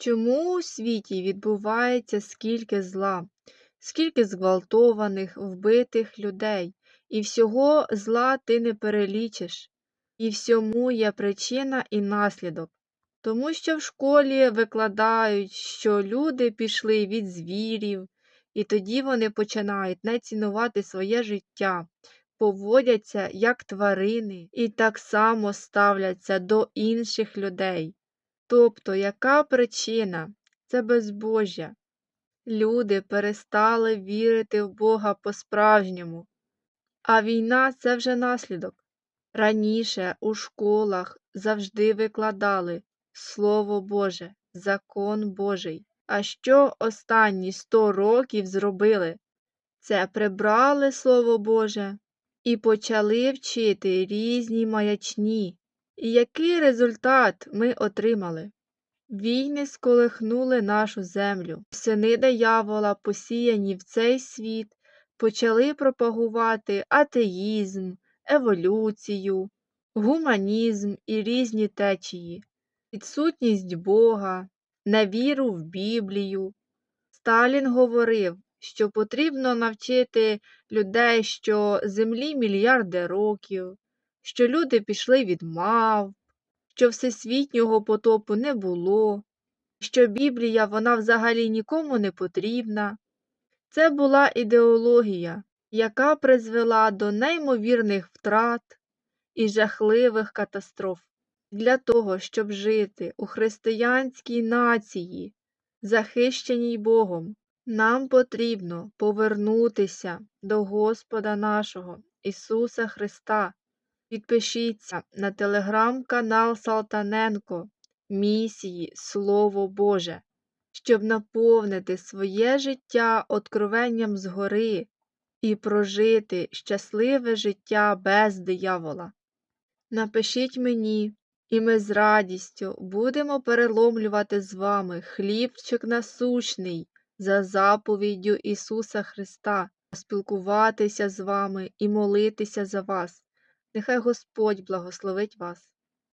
Чому у світі відбувається скільки зла, скільки зґвалтованих, вбитих людей, і всього зла ти не перелічиш, і всьому є причина і наслідок. Тому що в школі викладають, що люди пішли від звірів, і тоді вони починають не цінувати своє життя, поводяться як тварини і так само ставляться до інших людей. Тобто, яка причина? Це безбожжя. Люди перестали вірити в Бога по-справжньому, а війна це вже наслідок. Раніше у школах завжди викладали Слово Боже, закон Божий. А що останні сто років зробили? Це прибрали Слово Боже і почали вчити різні маячні. І який результат ми отримали? Війни сколихнули нашу землю. Сини диявола, посіяні в цей світ, почали пропагувати атеїзм, еволюцію, гуманізм і різні течії, відсутність Бога, невіру в Біблію. Сталін говорив, що потрібно навчити людей, що землі мільярди років, що люди пішли від мав, що всесвітнього потопу не було, що Біблія вона взагалі нікому не потрібна. Це була ідеологія, яка призвела до неймовірних втрат і жахливих катастроф. Для того, щоб жити у християнській нації, захищеній Богом, нам потрібно повернутися до Господа нашого Ісуса Христа. Підпишіться на телеграм-канал Салтаненко Місії Слово Боже, щоб наповнити своє життя откровенням згори і прожити щасливе життя без диявола. Напишіть мені, і ми з радістю будемо переломлювати з вами хлібчик насущний за заповіддю Ісуса Христа, спілкуватися з вами і молитися за вас. Нехай Господь благословить вас.